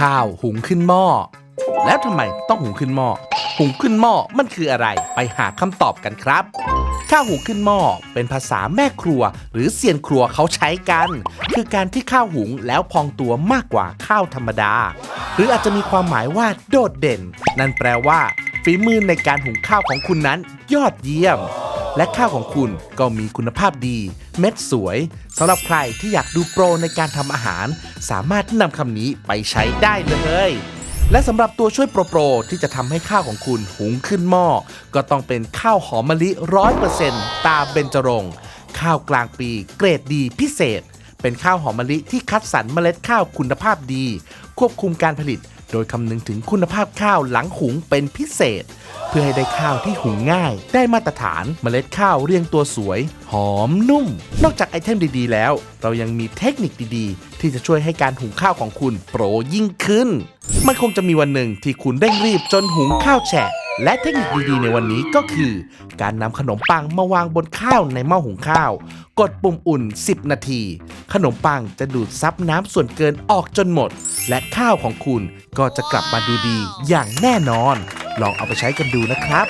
ข้าวหุงขึ้นหม้อ แล้วทำไมต้องหุงขึ้นหม้อ หุงขึ้นหม้อมันคืออะไร ไปหาคำตอบกันครับ ข้าวหุงขึ้นหม้อเป็นภาษาแม่ครัว หรือเซียนครัวเขาใช้กัน คือการที่ข้าวหุงแล้วพองตัวมากกว่าข้าวธรรมดา หรืออาจจะมีความหมายว่าโดดเด่น นั่นแปลว่าฝีมือในการหุงข้าวของคุณนั้นยอดเยี่ยม และข้าวของคุณก็มีคุณภาพดี เม็ดสวยสำหรับใครที่อยากดูโปรในการทำอาหาร สามารถนำคำนี้ไปใช้ได้เลยและสำหรับตัวช่วยโปรโปรที่จะทำให้ข้าวของคุณหุงขึ้นหม้อ ก็ต้องเป็นข้าวหอมมะลิร้อยเปอร์เซ็นต์ตาเบญจรงข้าวกลางปีเกรดดีพิเศษ เป็นข้าวหอมมะลิที่คัดสรรเมล็ดข้าวคุณภาพดี ควบคุมการผลิต โดยคำนึงถึงคุณภาพข้าวหลังหุงเป็นพิเศษ เพื่อให้ได้ข้าวที่หุงง่าย ได้มาตรฐานเมล็ดข้าวเรียงตัวสวย หอมนุ่ม นอกจากไอเทมดีๆ แล้ว เรายังมีเทคนิคดีๆ ที่จะช่วยให้การหุงข้าวของคุณโปรยิ่งขึ้น มันคงจะมีวันหนึ่งที่คุณเร่งรีบจนหุงข้าวแฉะและเทคนิคดีๆ ในวันนี้ก็คือ การนำขนมปังมาวางบนข้าวในหม้อหุงข้าว กดปุ่มอุ่น 10 นาที ขนมปังจะดูดซับน้ำส่วนเกินออกจนหมด และข้าวของคุณก็จะกลับมาดูดีอย่างแน่นอน ลองเอาไปใช้กันดูนะครับ